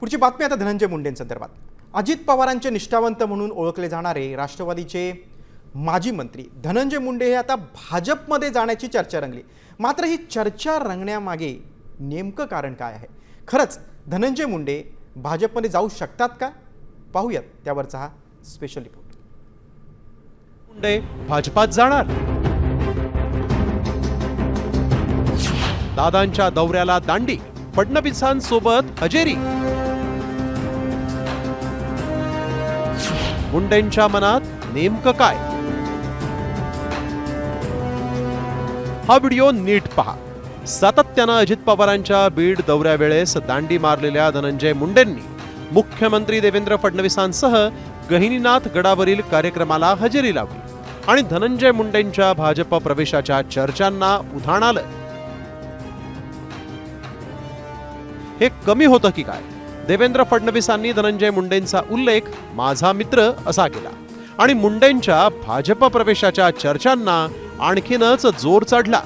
पुढची बातमी आता धनंजय मुंडेंसंदर्भात अजित पवारांचे निष्ठावंत म्हणून ओळखले जाणारे राष्ट्रवादीचे माजी मंत्री धनंजय मुंडे हे आता भाजपमध्ये जाण्याची चर्चा रंगली. मात्र ही चर्चा रंगण्यामागे नेमकं कारण काय आहे? खरंच धनंजय मुंडे भाजपमध्ये जाऊ शकतात का? पाहूयात त्यावरचा हा स्पेशल रिपोर्ट मुंडे भाजपात जाणार? दादांच्या दौऱ्याला दांडी फडणवीसांसोबत हजेरी. मुंडेंच्या मनात नेमकं काय? हा व्हिडिओ नीट पहा. सातत्यानं अजित पवारांच्या बीड दौऱ्यावेळेस दांडी मारलेल्या धनंजय मुंडेंनी मुख्यमंत्री देवेंद्र फडणवीसांसह गहिनीनाथ गडावरील कार्यक्रमाला हजेरी लावली आणि धनंजय मुंडेंच्या भाजप प्रवेशाच्या चर्चांना उधाण आलं. हे कमी होतं की काय? देवेंद्र फडणवीसांनी धनंजय मुंडेंचा उल्लेख माझा मित्र असा केला. आणि मुंडेंच्या भाजप प्रवेशाच्या चर्चांना आणखीनच जोर चढला.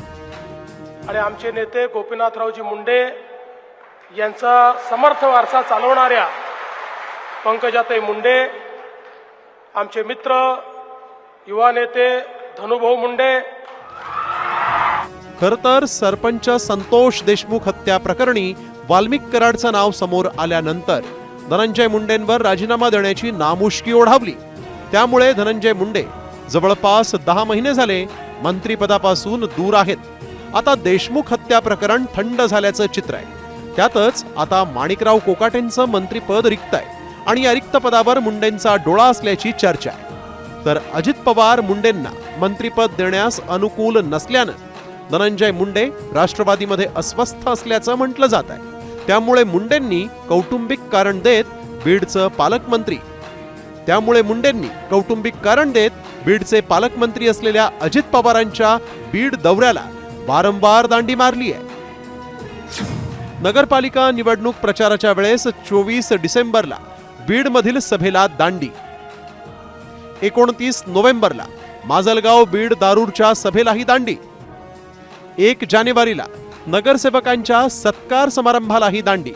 आणि आमचे नेते गोपीनाथरावजी मुंडे यांचा समर्थ वारसा चालवणाऱ्या पंकजाताई मुंडे आमचे मित्र युवा नेते धनुभाऊ मुंडे. खर तर सरपंच संतोष देशमुख हत्या प्रकरणी वाल्मिक कराडचं नाव समोर आल्यानंतर धनंजय मुंडेंवर राजीनामा देण्याची नामुष्की ओढावली. त्यामुळे धनंजय मुंडे जवळपास दहा महिने झाले मंत्रिपदापासून दूर आहेत. आता देशमुख हत्या प्रकरण थंड झाल्याचं चित्र आहे. त्यातच आता माणिकराव कोकाटेंचं मंत्रिपद रिक्त आहे आणि या रिक्त पदावर मुंडेंचा डोळा असल्याची चर्चा आहे. तर अजित पवार मुंडेंना मंत्रिपद देण्यास अनुकूल नसल्यानं धनंजय मुंडे राष्ट्रवादीमध्ये अस्वस्थ असल्याचं म्हटलं जात आहे त्यामुळे मुंडेंनी कौटुंबिक कारण देत बीडचं पालकमंत्री. त्यामुळे मुंडेंनी कौटुंबिक कारण देत बीडचे पालकमंत्री असलेल्या अजित पवारांच्या बीड दौऱ्याला वारंवार दांडी मारली आहे. नगरपालिका निवडणूक प्रचाराच्या वेळेस चोवीस डिसेंबरला बीडमधील सभेला दांडी. एकोणतीस नोव्हेंबरला माजलगाव बीड दारूरच्या सभेलाही दांडी. एक जानेवारीला नगरसेवकांच्या सत्कार समारंभालाही दांडी.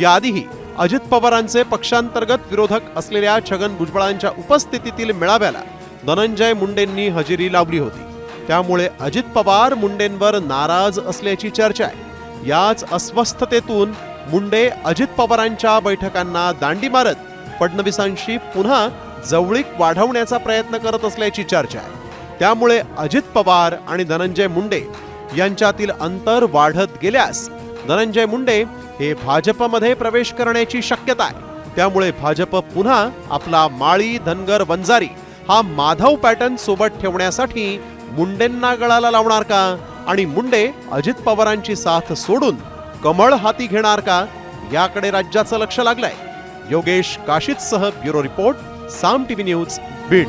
याआधीही अजित पवारांचे पक्षांतर्गत विरोधक असलेल्या छगन भुजबळांच्या उपस्थितीतील मेळाव्याला धनंजय मुंडेंनी हजेरी लावली होती. त्यामुळे अजित पवार मुंडेंवर नाराज असल्याची चर्चा आहे. याच अस्वस्थतेतून मुंडे अजित पवारांच्या बैठकांना दांडी मारत फडणवीसांशी पुन्हा जवळीक वाढवण्याचा प्रयत्न करत असल्याची चर्चा आहे. त्यामुळे अजित पवार आणि धनंजय मुंडे यांच्यातील अंतर वाढत गेल्यास धनंजय मुंडे हे भाजपमध्ये प्रवेश करण्याची शक्यता आहे. त्यामुळे भाजप पुन्हा आपला माळी धनगर वंजारी हा माधव पॅटर्न सोबत ठेवण्यासाठी मुंडेंना गळाला लावणार का? आणि मुंडे अजित पवारांची साथ सोडून कमळ हाती घेणार का? याकडे राज्याचं लक्ष लागलंय. Yogesh काशीतसह bureau report Saam TV news Beed.